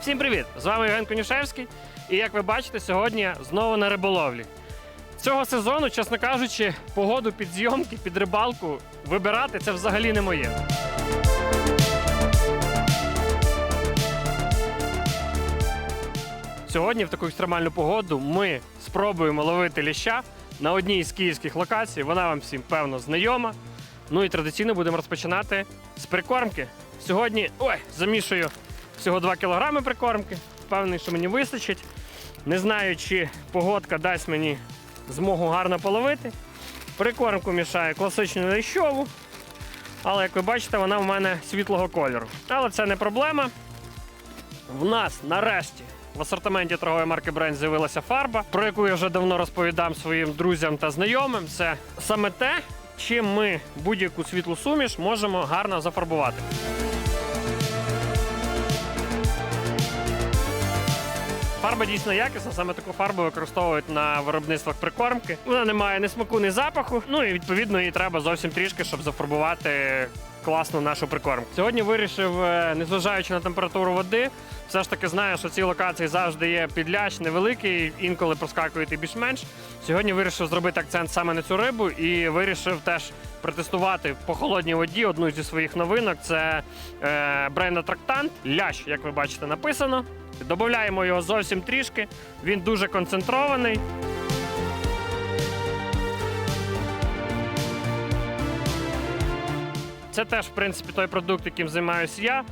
Всім привіт! З вами Євген Конюшевський. І як ви бачите, сьогодні знову на риболовлі. Цього сезону, чесно кажучи, погоду під зйомки, під рибалку вибирати це взагалі не моє. Сьогодні в таку екстремальну погоду ми спробуємо ловити ліща на одній з київських локацій. Вона вам всім певно знайома. Ну і традиційно будемо розпочинати з прикормки. Сьогодні ой, замішую всього 2 кілограми прикормки. Впевнений, що мені вистачить. Не знаю, чи погодка дасть мені змогу гарно половити. Прикормку мішаю класичну лещову. Але як ви бачите, вона в мене світлого кольору. Але це не проблема. В нас нарешті в асортименті торгової марки Бренд з'явилася фарба, про яку я вже давно розповідам своїм друзям та знайомим. Це саме те, чим ми будь-яку світлу суміш можемо гарно зафарбувати. Фарба дійсно якісна, саме таку фарбу використовують на виробництвах прикормки. Вона не має ні смаку, ні запаху. Ну і відповідно її треба зовсім трішки, щоб зафарбувати класну нашу прикормку. Сьогодні вирішив, е, незважаючи на температуру води, все ж таки знаю, що ці локації завжди є підлящ невеликий, інколи проскакують і більш-менш. Сьогодні вирішив зробити акцент саме на цю рибу і вирішив теж протестувати по холодній воді одну зі своїх новинок. Це е, бренд Атрактант. Лящ, як ви бачите, написано. Додаємо його зовсім трішки. Він дуже концентрований. Це теж, в принципі, той продукт, яким займаюся я.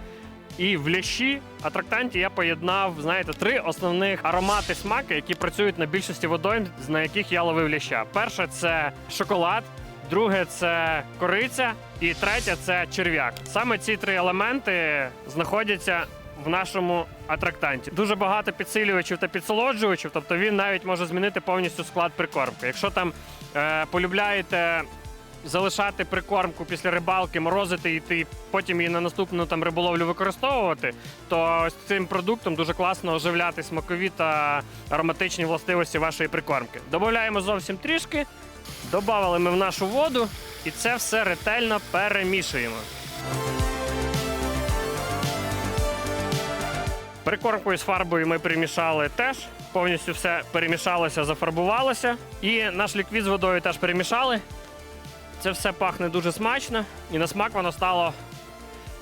І в лящі атрактанті я поєднав, знаєте, три основних аромати смаки, які працюють на більшості водойм, на яких я ловив ляща. Перше це шоколад, друге це кориця, і третє це черв'як. Саме ці три елементи знаходяться в нашому атрактанті. Дуже багато підсилювачів та підсолоджувачів, тобто він навіть може змінити повністю склад прикормки. Якщо там е, полюбляєте залишати прикормку після рибалки, морозити і ти потім її на наступну там риболовлю використовувати, то ось цим продуктом дуже класно оживляти смакові та ароматичні властивості вашої прикормки. Додаємо зовсім трішки, додали ми в нашу воду і це все ретельно перемішуємо. Прикормкою з фарбою ми перемішали теж. Повністю все перемішалося, зафарбувалося. І наш ліквід з водою теж перемішали. Це все пахне дуже смачно, і на смак воно стало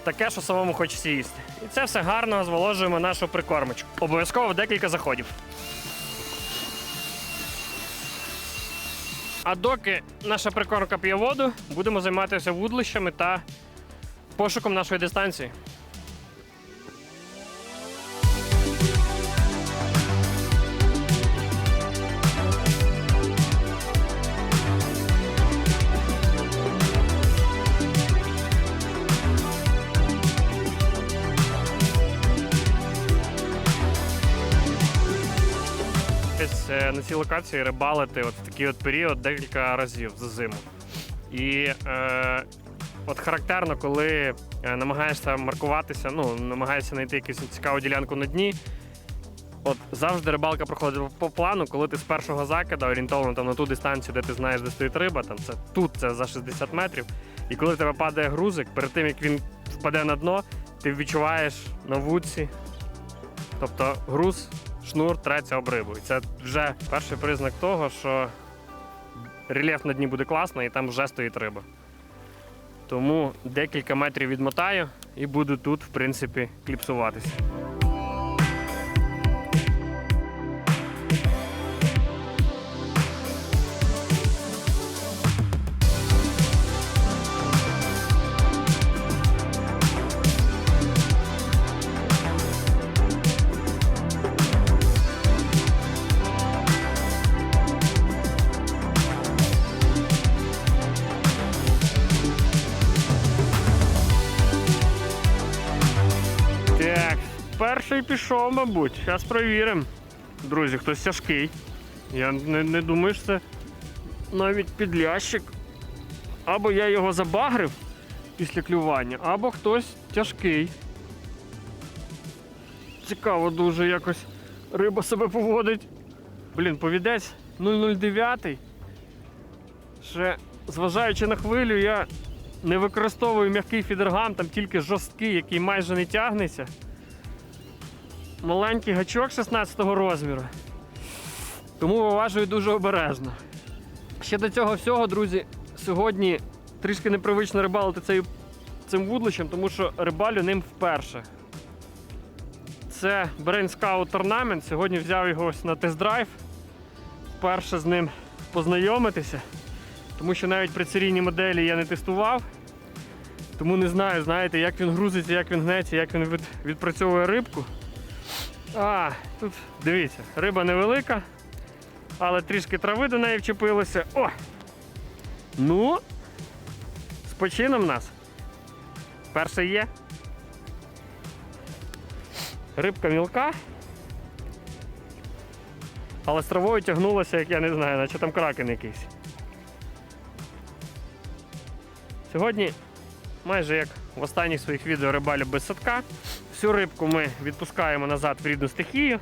таке, що самому хочеться їсти. І це все гарно зволожуємо нашу прикормочку. Обов'язково декілька заходів. А доки наша прикормка п'є воду, будемо займатися вудлищами та пошуком нашої дистанції. Десь е, на цій локації рибалити от в такий от період декілька разів за зиму. І е, от характерно, коли е, намагаєшся маркуватися, ну, намагаєшся знайти якусь цікаву ділянку на дні. От завжди рибалка проходить по плану, коли ти з першого закида орієнтовано там на ту дистанцію, де ти знаєш, де стоїть риба, там це тут це за 60 метрів. І коли в тебе падає грузик, перед тим як він впаде на дно, ти відчуваєш на вудці, тобто груз, шнур треться обриву. І це вже перший признак того, що рельєф на дні буде класний і там вже стоїть риба. Тому декілька метрів відмотаю і буду тут, в принципі, кліпсуватися. Перший пішов, мабуть. Зараз перевіримо. Друзі, хтось тяжкий. Я не, не думаю, що це навіть підлящик. Або я його забагрив після клювання, або хтось тяжкий. Цікаво дуже якось риба себе поводить. Блін, повідець 009. Ще зважаючи на хвилю, я не використовую м'який фідергам, там тільки жорсткий, який майже не тягнеться. Маленький гачок 16 розміру. Тому виважую дуже обережно. Ще до цього всього, друзі, сьогодні трішки непривично рибалити цей, цим вудлищем, тому що рибалю ним вперше. Це Brain Scout Tournament. Сьогодні взяв його ось на тест-драйв. Вперше з ним познайомитися, тому що навіть при серійній моделі я не тестував. Тому не знаю, знаєте, як він грузиться, як він гнеться, як він від, відпрацьовує рибку. А, тут дивіться, риба невелика, але трішки трави до неї вчепилося. О! Ну, з почином нас. Перший є. Рибка мілка. Але з травою тягнулося, як я не знаю, наче там кракен якийсь. Сьогодні, майже як в останніх своїх відео рибалю без садка, всю рибку ми відпускаємо назад в рідну стихію.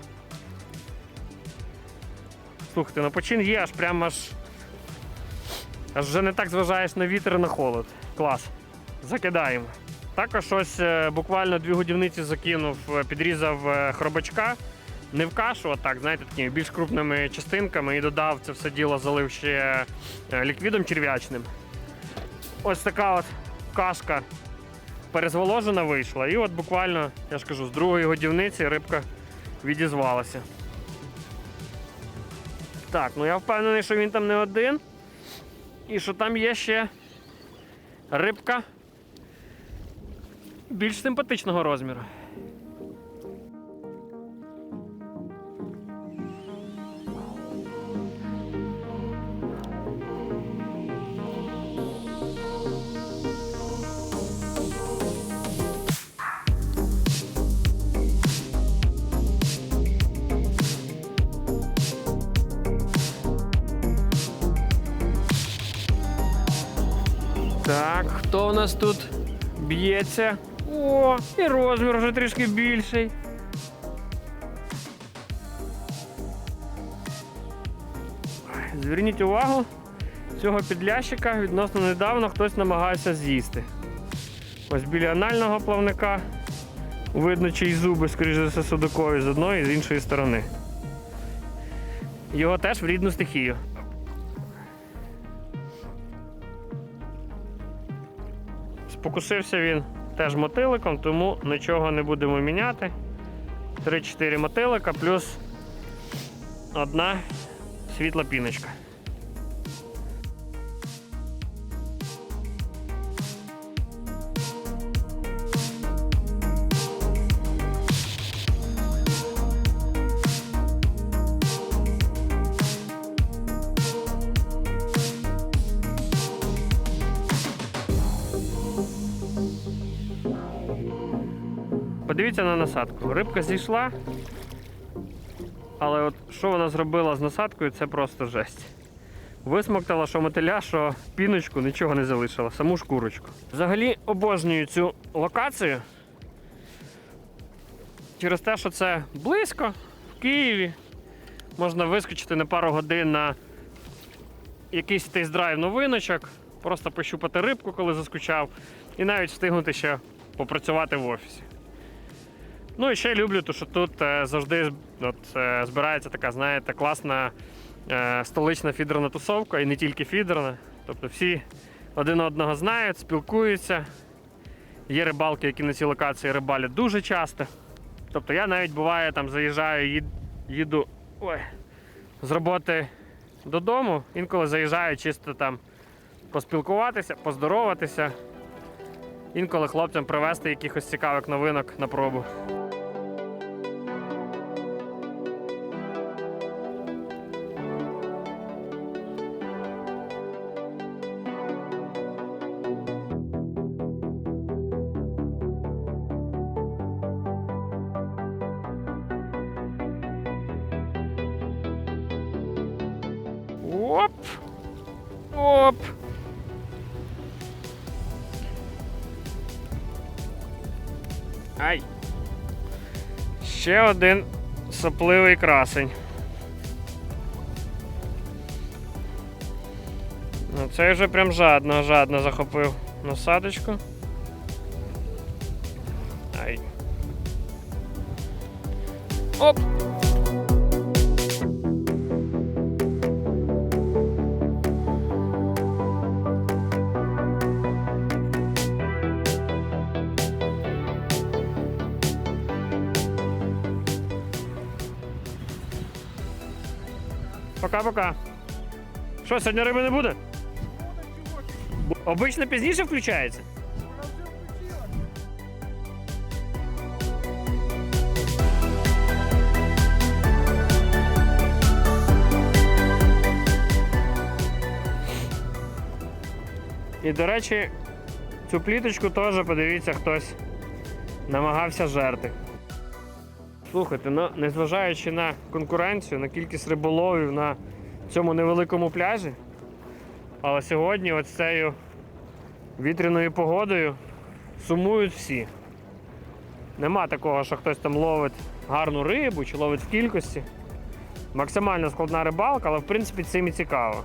Слухайте, ну почин є, аж прямо аж. Аж вже не так зважаєш на вітер і на холод. Клас. Закидаємо. Також ось е, буквально дві годівниці закинув, е, підрізав е, хробачка. Не в кашу, а так, знаєте, такими більш крупними частинками і додав це все діло, залив ще ліквідом черв'ячним. Ось така от кашка перезволожена вийшла. І от буквально, я ж кажу, з другої годівниці рибка відізвалася. Так, ну я впевнений, що він там не один. І що там є ще рибка більш симпатичного розміру. Хто у нас тут б'ється? О, і розмір вже трішки більший. Зверніть увагу, цього підлящика відносно недавно хтось намагався з'їсти. Ось біля анального плавника видно чиї зуби, скоріш за все, судакові з одної і з іншої сторони. Його теж в рідну стихію. Спокусився він теж мотиликом, тому нічого не будемо міняти. 3-4 мотилика плюс одна світла піночка. Подивіться на насадку. Рибка зійшла, але от що вона зробила з насадкою, це просто жесть. Висмоктала, що мотиля, що піночку, нічого не залишила, саму шкурочку. Взагалі обожнюю цю локацію. Через те, що це близько, в Києві. Можна вискочити на пару годин на якийсь тест-драйв новиночок, просто пощупати рибку, коли заскучав, і навіть встигнути ще попрацювати в офісі. Ну і ще люблю, то, що тут е, завжди от, е, збирається така, знаєте, класна е, столична фідерна тусовка, і не тільки фідерна. Тобто всі один одного знають, спілкуються. Є рибалки, які на цій локації рибалять дуже часто. Тобто я навіть буває там заїжджаю, їду ой, з роботи додому, інколи заїжджаю чисто там поспілкуватися, поздороватися. Інколи хлопцям привезти якихось цікавих новинок на пробу. Ай! Ще один сопливий красень. Ну, цей вже прям жадно, жадно захопив насадочку. Ай. Оп! Пока-пока. Що, сьогодні риби не буде? Обично пізніше включається. І, до речі, цю пліточку теж, подивіться, хтось намагався жерти. Слухайте, ну, незважаючи на конкуренцію, на кількість риболовів на цьому невеликому пляжі, але сьогодні, ось цією вітряною погодою, сумують всі. Нема такого, що хтось там ловить гарну рибу чи ловить в кількості. Максимально складна рибалка, але в принципі цим і цікаво.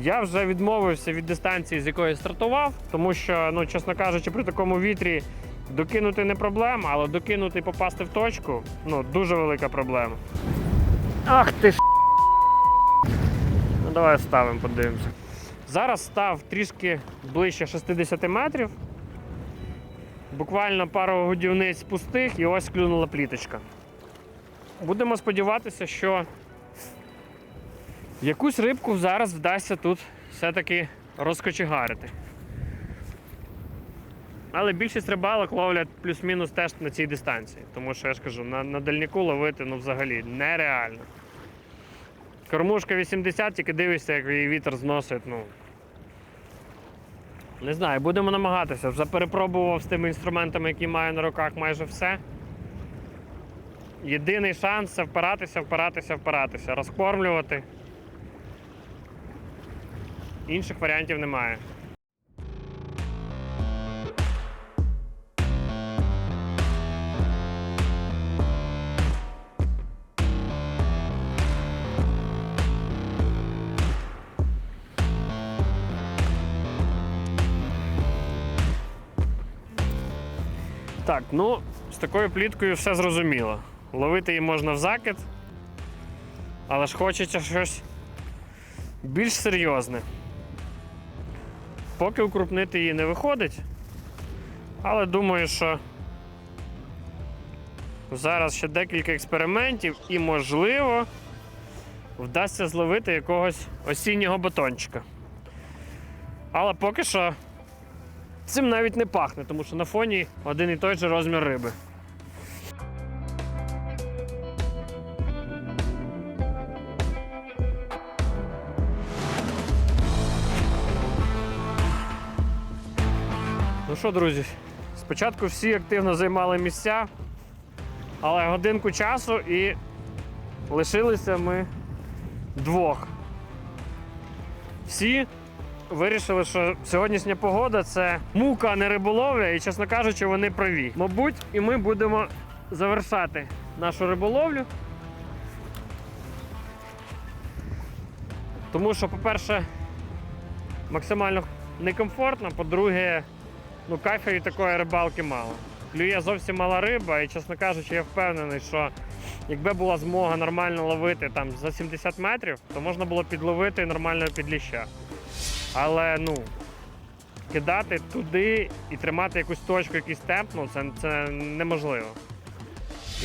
Я вже відмовився від дистанції, з якої стартував, тому що, ну, чесно кажучи, при такому вітрі докинути не проблема, але докинути і попасти в точку ну, дуже велика проблема. Ах ти ж. Ну, давай ставимо, подивимося. Зараз став трішки ближче 60 метрів. Буквально пару годівниць пустих і ось клюнула пліточка. Будемо сподіватися, що якусь рибку зараз вдасться тут все-таки розкочегарити. Але більшість рибалок ловлять плюс-мінус теж на цій дистанції. Тому що я ж кажу, на, на дальніку ловити ну, взагалі нереально. Кормушка 80, тільки дивишся, як її вітер зносить. Ну. Не знаю, будемо намагатися. Вже перепробував з тими інструментами, які маю на руках майже все. Єдиний шанс це впиратися, впиратися, впиратися, розкормлювати. Інших варіантів немає. Так, ну, з такою пліткою все зрозуміло. Ловити її можна в закид, але ж хочеться щось більш серйозне. Поки укрупнити її не виходить, але думаю, що зараз ще декілька експериментів і, можливо, вдасться зловити якогось осіннього батончика. Але поки що цим навіть не пахне, тому що на фоні один і той же розмір риби. Ну що, друзі, спочатку всі активно займали місця, але годинку часу і лишилися ми двох. Всі вирішили, що сьогоднішня погода це мука, а не риболовля, і, чесно кажучи, вони праві. Мабуть, і ми будемо завершати нашу риболовлю. Тому що, по-перше, максимально некомфортно, по-друге, ну, кайфа від такої рибалки мало. Клює зовсім мала риба, і, чесно кажучи, я впевнений, що якби була змога нормально ловити там за 70 метрів, то можна було підловити нормального підліща. Але ну, кидати туди і тримати якусь точку, якийсь темп, ну це, це неможливо.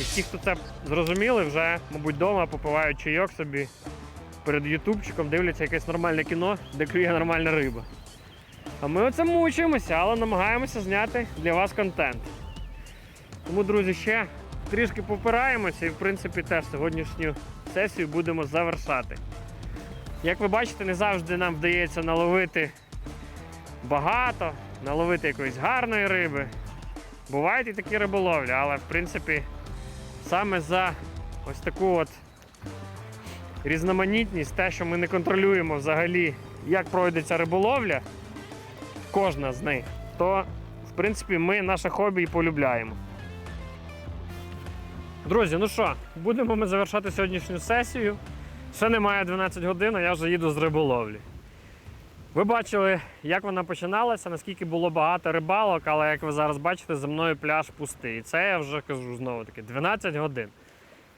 І ті, хто це зрозуміли, вже, мабуть, вдома попивають чайок собі перед ютубчиком, дивляться якесь нормальне кіно, де клює нормальна риба. А ми оце мучимося, але намагаємося зняти для вас контент. Тому, друзі, ще трішки попираємося і, в принципі, теж сьогоднішню сесію будемо завершати. Як ви бачите, не завжди нам вдається наловити багато, наловити якоїсь гарної риби. Бувають і такі риболовлі, але в принципі саме за ось таку от різноманітність, те, що ми не контролюємо взагалі, як пройде ця риболовля, кожна з них, то в принципі ми наше хобі і полюбляємо. Друзі, ну що, будемо ми завершати сьогоднішню сесію. Ще немає 12 годин, а я вже їду з риболовлі. Ви бачили, як вона починалася, наскільки було багато рибалок, але як ви зараз бачите, за мною пляж пустий. І це я вже кажу знову таки 12 годин.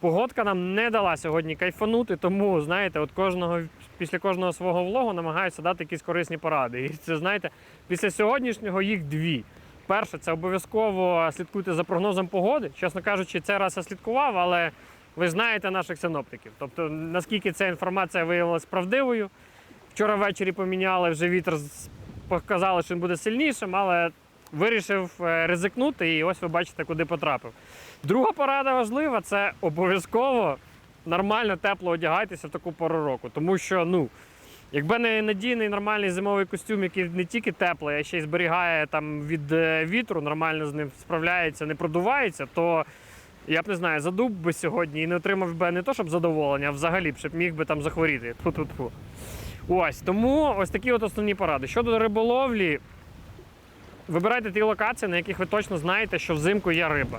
Погодка нам не дала сьогодні кайфанути, тому знаєте, от кожного після кожного свого влогу намагаюся дати якісь корисні поради. І це знаєте, після сьогоднішнього їх дві. Перше, це обов'язково слідкуйте за прогнозом погоди. Чесно кажучи, цей раз я слідкував, але ви знаєте наших синоптиків. Тобто, наскільки ця інформація виявилась правдивою. Вчора ввечері поміняли вже вітер, показали, що він буде сильнішим, але вирішив е, ризикнути, і ось ви бачите, куди потрапив. Друга порада важлива це обов'язково нормально тепло одягайтеся в таку пору року. Тому що, ну, якби не надійний нормальний зимовий костюм, який не тільки теплий, а ще й зберігає там від е, вітру, нормально з ним справляється, не продувається, то я б не знаю, задуб би сьогодні і не отримав би не то, щоб задоволення, а взагалі щоб міг би там захворіти. Тьфу-тьфу-тьфу. Ось тому ось такі от основні поради. Щодо риболовлі, вибирайте ті локації, на яких ви точно знаєте, що взимку є риба.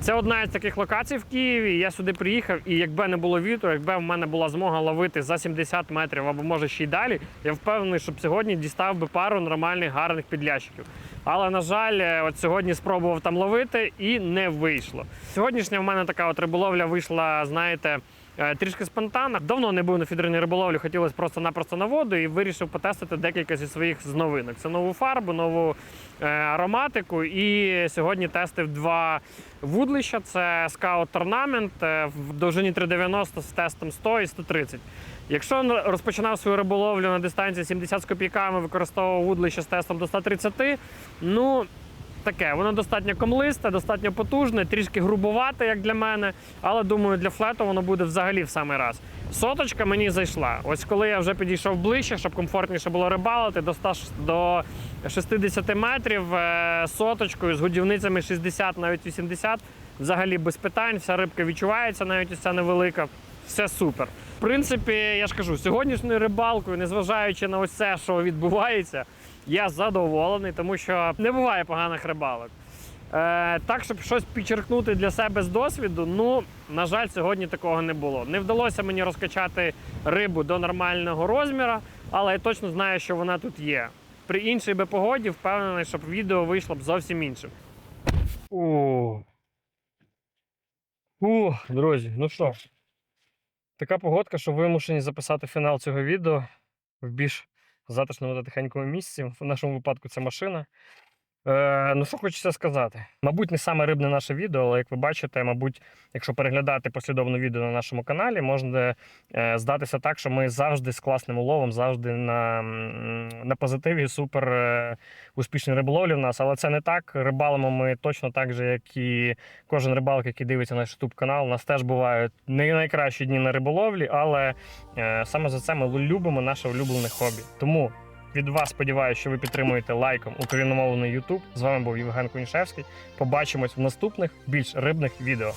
Це одна із таких локацій в Києві. Я сюди приїхав, і якби не було вітру, якби в мене була змога ловити за 70 метрів або може ще й далі, я впевнений, щоб сьогодні дістав би пару нормальних гарних підлящиків. Але на жаль, е, от сьогодні спробував там ловити і не вийшло. Сьогоднішня в мене така от риболовля вийшла, знаєте. е, Трішки спонтанно. Давно не був на фідерній риболовлі, хотілося просто-напросто на воду і вирішив потестити декілька зі своїх з новинок. Це нову фарбу, нову е, ароматику. І сьогодні тестив два вудлища. Це Tournament е, в довжині 390 з тестом 100 і 130. Якщо н- розпочинав свою риболовлю на дистанції 70 з копійками, використовував вудлище з тестом до 130, ну таке, воно достатньо комлисте, достатньо потужне, трішки грубувате, як для мене, але думаю, для флету воно буде взагалі в самий раз. Соточка мені зайшла. Ось коли я вже підійшов ближче, щоб комфортніше було рибалити, до 100, до 60 метрів е, соточкою з годівницями 60, навіть 80, взагалі без питань, вся рибка відчувається, навіть ось ця невелика. Все супер. В принципі, я ж кажу, сьогоднішньою рибалкою, незважаючи на це, що відбувається, я задоволений, тому що не буває поганих рибалок. Е, так, щоб щось підчеркнути для себе з досвіду, ну, на жаль, сьогодні такого не було. Не вдалося мені розкачати рибу до нормального розміру, але я точно знаю, що вона тут є. При іншій би погоді впевнений, щоб відео вийшло б зовсім іншим. О. Друзі, ну що, така погодка, що вимушені записати фінал цього відео в більш затишному та тихенькому місці. В нашому випадку це машина. Е, ну, що хочеться сказати. Мабуть, не саме рибне наше відео, але як ви бачите, мабуть, якщо переглядати послідовно відео на нашому каналі, можна е, здатися так, що ми завжди з класним уловом, завжди на, на позитиві, супер е, успішні риболовлі в нас. Але це не так. Рибалимо ми точно так же, як і кожен рибалок, який дивиться наш YouTube канал. У нас теж бувають не найкращі дні на риболовлі, але саме за це ми любимо наше улюблене хобі. Тому від вас сподіваюся, що ви підтримуєте лайком україномовний YouTube. З вами був Євген Конішевський. Побачимось в наступних більш рибних відео.